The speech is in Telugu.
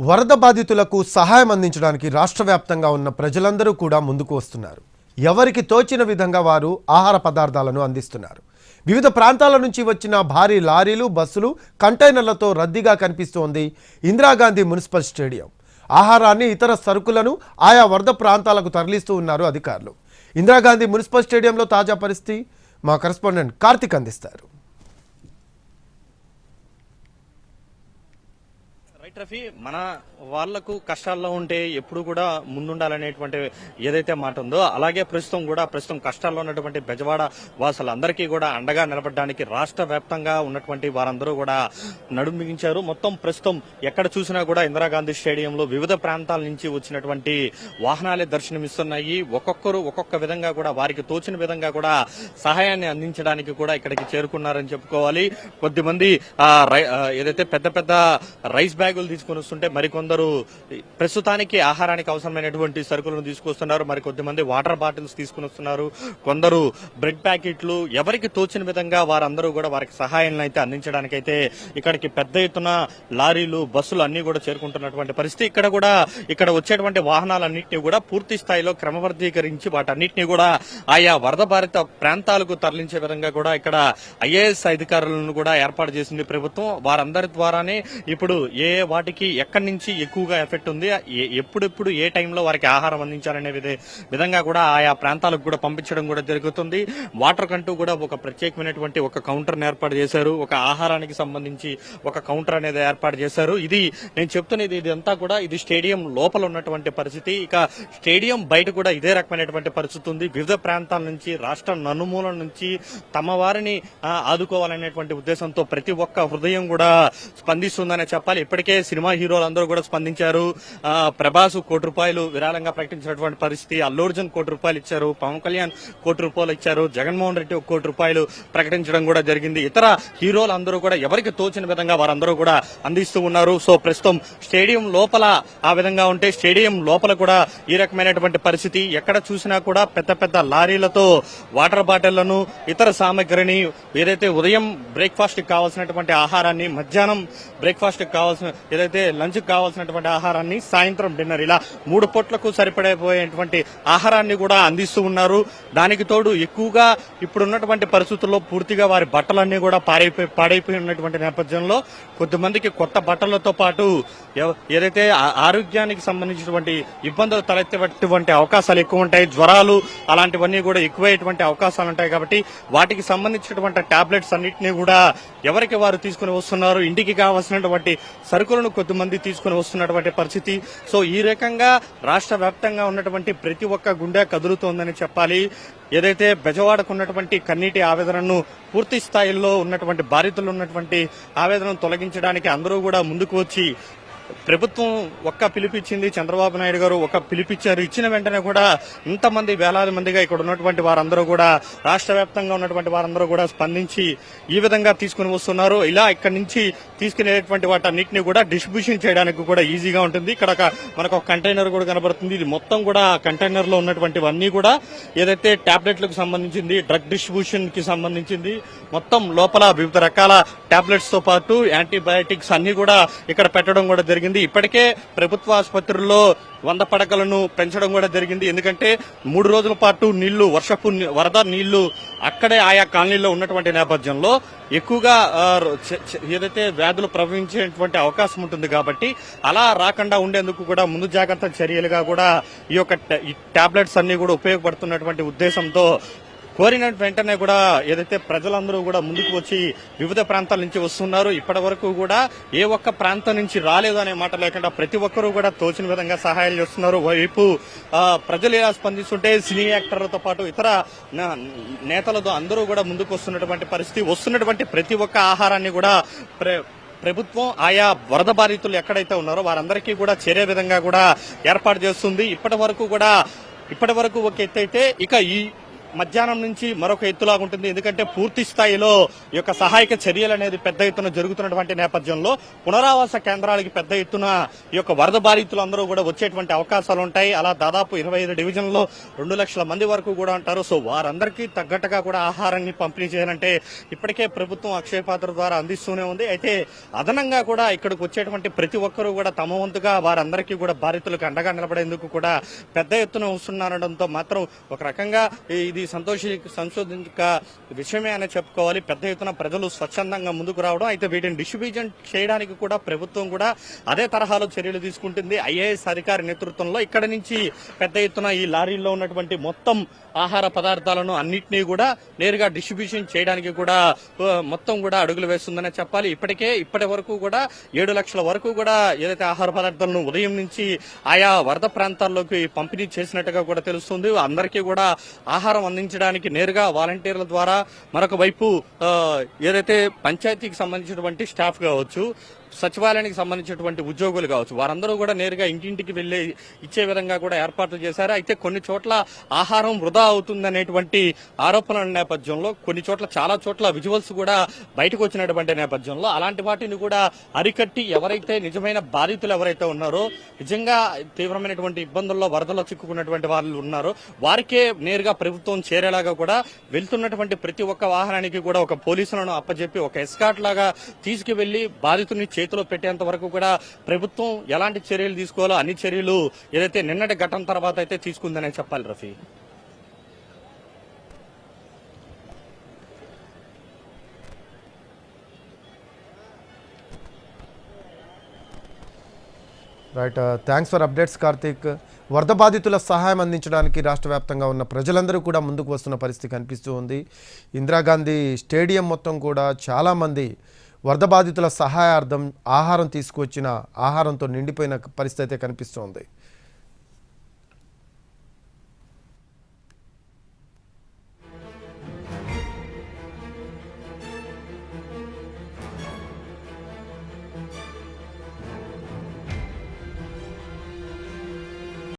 వరద బాధితులకు సహాయం అందించడానికి రాష్ట్ర వ్యాప్తంగా ఉన్న ప్రజలందరూ కూడా ముందుకు వస్తున్నారు. ఎవరికి తోచిన విధంగా వారు ఆహార పదార్థాలను అందిస్తున్నారు. వివిధ ప్రాంతాల నుంచి వచ్చిన భారీ లారీలు బస్సులు కంటైనర్లతో రద్దీగా కనిపిస్తోంది ఇందిరాగాంధీ మున్సిపల్ స్టేడియం. ఆహారాన్ని ఇతర సరుకులను ఆయా వరద ప్రాంతాలకు తరలిస్తూ ఉన్నారు అధికారులు. ఇందిరాగాంధీ మున్సిపల్ స్టేడియంలో తాజా పరిస్థితి మా కరెస్పాండెంట్ కార్తిక్ అందిస్తారు. రైట్ రఫీ మన వాళ్ళకు కష్టాల్లో ఉంటే ఎప్పుడు కూడా ముందుండాలనేటువంటి ఏదైతే మాట ఉందో అలాగే ప్రస్తుతం కూడా ప్రస్తుతం కష్టాల్లో ఉన్నటువంటి బెజవాడ వాసులందరికీ కూడా అండగా నిలబడడానికి రాష్ట్ర వ్యాప్తంగా ఉన్నటువంటి వారందరూ కూడా నడుం బిగించారు. మొత్తం ప్రస్తుతం ఎక్కడ చూసినా కూడా ఇందిరాగాంధీ స్టేడియంలో వివిధ ప్రాంతాల నుంచి వచ్చినటువంటి వాహనాలే దర్శనమిస్తున్నాయి. ఒక్కొక్కరు ఒక్కొక్క విధంగా కూడా వారికి తోచిన విధంగా కూడా సహాయాన్ని అందించడానికి కూడా ఇక్కడికి చేరుకున్నారని చెప్పుకోవాలి. కొద్దిమంది ఆ, ఏదైతే పెద్ద పెద్ద రైస్ బ్యాగ్ బ్యాగులు తీసుకొని వస్తుంటే మరికొందరు ప్రస్తుతానికి ఆహారానికి అవసరమైనటువంటి సరుకులను తీసుకొస్తున్నారు. మరికొద్దిమంది వాటర్ బాటిల్స్ తీసుకుని వస్తున్నారు. కొందరు బ్రెడ్ ప్యాకెట్లు ఎవరికి తోచిన విధంగా వారందరూ కూడా వారికి సహాయాలను అయితే అందించడానికైతే ఇక్కడికి పెద్ద ఎత్తున లారీలు బస్సులు అన్ని కూడా చేరుకుంటున్నటువంటి పరిస్థితి. ఇక్కడ కూడా ఇక్కడ వచ్చేటువంటి వాహనాలన్నింటినీ కూడా పూర్తి స్థాయిలో క్రమబద్ధీకరించి వాటన్నిటిని కూడా ఆయా వరద బాధిత ప్రాంతాలకు తరలించే విధంగా కూడా ఇక్కడ ఐఏఎస్ అధికారులను కూడా ఏర్పాటు చేసింది ప్రభుత్వం. వారందరి ద్వారానే ఇప్పుడు ఏ వాటికి ఎక్కడి నుంచి ఎక్కువగా ఎఫెక్ట్ ఉంది? ఎప్పుడెప్పుడు ఏ టైంలో వారికి ఆహారం అందించాలనే విధంగా కూడా ఆయా ప్రాంతాలకు కూడా పంపించడం కూడా జరుగుతుంది. వాటర్ కంటూ కూడా ఒక ప్రత్యేకమైనటువంటి ఒక కౌంటర్ ఏర్పాటు చేశారు. ఒక ఆహారానికి సంబంధించి ఒక కౌంటర్ అనేది ఏర్పాటు చేశారు. ఇది నేను చెప్తున్నది ఇదంతా కూడా ఇది స్టేడియం లోపల ఉన్నటువంటి పరిస్థితి. ఇక స్టేడియం బయట కూడా ఇదే రకమైనటువంటి పరిస్థితి ఉంది. వివిధ ప్రాంతాల నుంచి రాష్ట్ర నలుమూలల నుంచి తమ వారిని ఆదుకోవాలనేటువంటి ఉద్దేశంతో ప్రతి ఒక్క హృదయం కూడా స్పందిస్తుందనే చెప్పాలి. ఇప్పటికే సినిమా హీరోలందరూ కూడా స్పందించారు. ప్రభాస్ కోటి రూపాయలు విరాళంగా ప్రకటించినటువంటి పరిస్థితి. అల్లు అర్జున్ కోటి రూపాయలు ఇచ్చారు. పవన్ కళ్యాణ్ కోటి రూపాయలు ఇచ్చారు. జగన్మోహన్ రెడ్డి ఒక కోటి రూపాయలు ప్రకటించడం కూడా జరిగింది. ఇతర హీరోలు అందరూ కూడా ఎవరికి తోచిన విధంగా వారందరూ కూడా అందిస్తూ ఉన్నారు. సో ప్రస్తుతం స్టేడియం లోపల ఆ విధంగా ఉంటే స్టేడియం లోపల కూడా ఈ రకమైనటువంటి పరిస్థితి. ఎక్కడ చూసినా కూడా పెద్ద పెద్ద లారీలతో వాటర్ బాటిళ్ళను ఇతర సామగ్రిని ఏదైతే ఉదయం బ్రేక్ఫాస్ట్కి కావాల్సినటువంటి ఆహారాన్ని మధ్యాహ్నం బ్రేక్ఫాస్ట్కి కావాల్సిన ఏదైతే లంచ్కి కావాల్సినటువంటి ఆహారాన్ని సాయంత్రం డిన్నర్ ఇలా మూడు పొట్లకు సరిపడైపోయేటువంటి ఆహారాన్ని కూడా అందిస్తూ ఉన్నారు. దానికి తోడు ఎక్కువగా ఇప్పుడున్నటువంటి పరిస్థితుల్లో పూర్తిగా వారి బట్టలన్నీ కూడా పాడైపోయి పాడైపోయి ఉన్నటువంటి నేపథ్యంలో కొద్దిమందికి కొత్త బట్టలతో పాటు ఏదైతే ఆ- ఆరోగ్యానికి సంబంధించినటువంటి ఇబ్బందులు తలెత్తేటువంటి అవకాశాలు ఎక్కువ ఉంటాయి. జ్వరాలు అలాంటివన్నీ కూడా ఎక్కువయ్యేటువంటి అవకాశాలు ఉంటాయి కాబట్టి వాటికి సంబంధించినటువంటి టాబ్లెట్స్ అన్నింటినీ కూడా ఎవరికి వారు తీసుకుని వస్తున్నారు? ఇంటికి కావాల్సినటువంటి సరుకులు సరుకులను కొద్దిమంది తీసుకుని వస్తున్నటువంటి పరిస్థితి. సో ఈ రకంగా రాష్ట్ర వ్యాప్తంగా ఉన్నటువంటి ప్రతి ఒక్క గుండె కదులుతోందని చెప్పాలి. ఏదైతే బెజవాడకు ఉన్నటువంటి కన్నీటి ఆవేదనను పూర్తి స్థాయిలో ఉన్నటువంటి బాధితులు ఉన్నటువంటి ఆవేదనను తొలగించడానికి అందరూ కూడా ముందుకు వచ్చి ప్రభుత్వం ఒక్క పిలిపిచ్చింది చంద్రబాబు నాయుడు గారు ఒక పిలిపిచ్చారు. ఇచ్చిన వెంటనే కూడా ఇంతమంది వేలాది మందిగా ఇక్కడ ఉన్నటువంటి వారందరూ కూడా రాష్ట్ర వ్యాప్తంగా ఉన్నటువంటి వారందరూ కూడా స్పందించి ఈ విధంగా తీసుకుని వస్తున్నారు. ఇలా ఇక్కడ నుంచి తీసుకునేటువంటి వాటన్నిటిని కూడా డిస్ట్రిబ్యూషన్ చేయడానికి కూడా ఈజీగా ఉంటుంది. ఇక్కడ మనకు ఒక కంటైనర్ కూడా కనబడుతుంది. ఇది మొత్తం కూడా కంటైనర్లో ఉన్నటువంటివన్నీ కూడా ఏదైతే టాబ్లెట్లకు సంబంధించింది డ్రగ్ డిస్ట్రిబ్యూషన్కి సంబంధించింది మొత్తం లోపల వివిధ రకాల ట్యాబ్లెట్స్తో పాటు యాంటీబయాటిక్స్ అన్ని కూడా ఇక్కడ పెట్టడం కూడా జరిగింది. ఇప్పటికే ప్రభుత్వ ఆసుపత్రుల్లో వంద పడకలను పెంచడం కూడా జరిగింది. ఎందుకంటే మూడు రోజుల పాటు నీళ్ళు వర్షపు వరద నీళ్ళు అక్కడే ఆయా కాలనీలో ఉన్నటువంటి నేపథ్యంలో ఎక్కువగా ఏదైతే వ్యాధులు ప్రవహించేటువంటి అవకాశం ఉంటుంది కాబట్టి అలా రాకుండా ఉండేందుకు కూడా ముందు జాగ్రత్త చర్యలుగా కూడా ఈ యొక్క ఈ టాబ్లెట్స్ అన్ని కూడా ఉపయోగపడుతున్నటువంటి ఉద్దేశంతో కోరిన వెంటనే కూడా ఏదైతే ప్రజలందరూ కూడా ముందుకు వచ్చి వివిధ ప్రాంతాల నుంచి వస్తున్నారు ఇప్పటి వరకు కూడా ఏ ఒక్క ప్రాంతం నుంచి రాలేదు అనే మాట లేకుండా ప్రతి ఒక్కరూ కూడా తోచిన విధంగా సహాయాలు చేస్తున్నారు. వైపు ఆ, ప్రజలు ఎలా స్పందిస్తుంటే సినీ యాక్టర్లతో పాటు ఇతర నేతలతో అందరూ కూడా ముందుకు వస్తున్నటువంటి పరిస్థితి వస్తున్నటువంటి ప్రతి ఒక్క ఆహారాన్ని కూడా ప్ర- ప్రభుత్వం ఆయా వరద బాధితులు ఎక్కడైతే ఉన్నారో వారందరికీ కూడా చేరే విధంగా కూడా ఏర్పాటు చేస్తుంది. ఇప్పటి వరకు కూడా ఇప్పటి వరకు ఒక ఎత్తు అయితే ఇక ఈ మధ్యాహ్నం నుంచి మరొక ఎత్తులాగా ఉంటుంది. ఎందుకంటే పూర్తి స్థాయిలో ఈ యొక్క సహాయక చర్యలు అనేది పెద్ద ఎత్తున జరుగుతున్నటువంటి నేపథ్యంలో పునరావాస కేంద్రాలకి పెద్ద ఎత్తున ఈ యొక్క వరద బాధితులు అందరూ కూడా వచ్చేటువంటి అవకాశాలు ఉంటాయి. అలా దాదాపు ఇరవై ఐదు డివిజన్లో రెండు లక్షల మంది వరకు కూడా ఉంటారు. సో వారందరికీ తగ్గట్టుగా కూడా ఆహారాన్ని పంపిణీ చేయాలంటే ఇప్పటికే ప్రభుత్వం అక్షయపాత్ర ద్వారా అందిస్తూనే ఉంది. అయితే అదనంగా కూడా ఇక్కడికి వచ్చేటువంటి ప్రతి ఒక్కరూ కూడా తమ వంతుగా వారందరికీ కూడా బాధితులకు అండగా నిలబడేందుకు కూడా పెద్ద ఎత్తున వస్తున్నారనడంతో మాత్రం ఒక రకంగా ఇది సంతోషి సంశోధించక విషయమే అని చెప్పుకోవాలి. పెద్ద ఎత్తున ప్రజలు స్వచ్ఛందంగా ముందుకు రావడం అయితే వీటిని డిస్ట్రిబ్యూషన్ చేయడానికి కూడా ప్రభుత్వం కూడా అదే తరహాలో చర్యలు తీసుకుంటుంది. ఐఏఎస్ అధికారి నేతృత్వంలో ఇక్కడ నుంచి పెద్ద ఎత్తున ఈ లారీల్లో ఉన్నటువంటి మొత్తం ఆహార పదార్థాలను అన్నింటినీ కూడా నేరుగా డిస్ట్రిబ్యూషన్ చేయడానికి కూడా మొత్తం కూడా అడుగులు వేస్తుందనే చెప్పాలి. ఇప్పటికే ఇప్పటి వరకు కూడా ఏడు లక్షల వరకు కూడా ఏదైతే ఆహార పదార్థాలను ఉదయం నుంచి ఆయా వరద ప్రాంతాల్లోకి పంపిణీ చేసినట్టుగా కూడా తెలుస్తుంది. అందరికీ కూడా ఆహారం అందించడానికి నేరుగా వాలంటీర్ల ద్వారా మరొక వైపు ఏదైతే పంచాయతీకి సంబంధించినటువంటి స్టాఫ్ కావచ్చు సచివాలయానికి సంబంధించినటువంటి ఉద్యోగులు కావచ్చు వారందరూ కూడా నేరుగా ఇంటింటికి వెళ్ళి ఇచ్చే విధంగా కూడా ఏర్పాట్లు చేశారు. అయితే కొన్ని చోట్ల ఆహారం వృధా అవుతుందనేటువంటి ఆరోపణల నేపథ్యంలో కొన్ని చోట్ల చాలా చోట్ల విజువల్స్ కూడా బయటకు వచ్చినటువంటి నేపథ్యంలో అలాంటి వాటిని కూడా అరికట్టి ఎవరైతే నిజమైన బాధితులు ఎవరైతే ఉన్నారో నిజంగా తీవ్రమైనటువంటి ఇబ్బందుల్లో వరదలో చిక్కుకున్నటువంటి వాళ్ళు ఉన్నారో వారికే నేరుగా ప్రభుత్వం చేరేలాగా కూడా వెళ్తున్నటువంటి ప్రతి ఒక్క వాహనానికి కూడా ఒక పోలీసులను అప్పజెప్పి ఒక ఎస్కాట్ లాగా తీసుకువెళ్ళి బాధితుని చేతిలో పెట్టేంత వరకు కూడా ప్రభుత్వం ఎలాంటి చర్యలు తీసుకోవాలో అన్ని చర్యలు ఏదైతే నిన్నటి ఘటన తర్వాత అయితే తీసుకుందనే చెప్పాలి Rafi. Right thanks for updates Karthik వరద బాధితుల సహాయం అందించడానికి రాష్ట్ర వ్యాప్తంగా ఉన్న ప్రజలందరూ కూడా ముందుకు వస్తున్న పరిస్థితి కనిపిస్తూ ఉంది. ఇందిరాగాంధీ స్టేడియం మొత్తం కూడా చాలామంది వరద బాధితుల సహాయార్థం ఆహారం తీసుకువచ్చిన ఆహారంతో నిండిపోయిన పరిస్థితి అయితే కనిపిస్తోంది.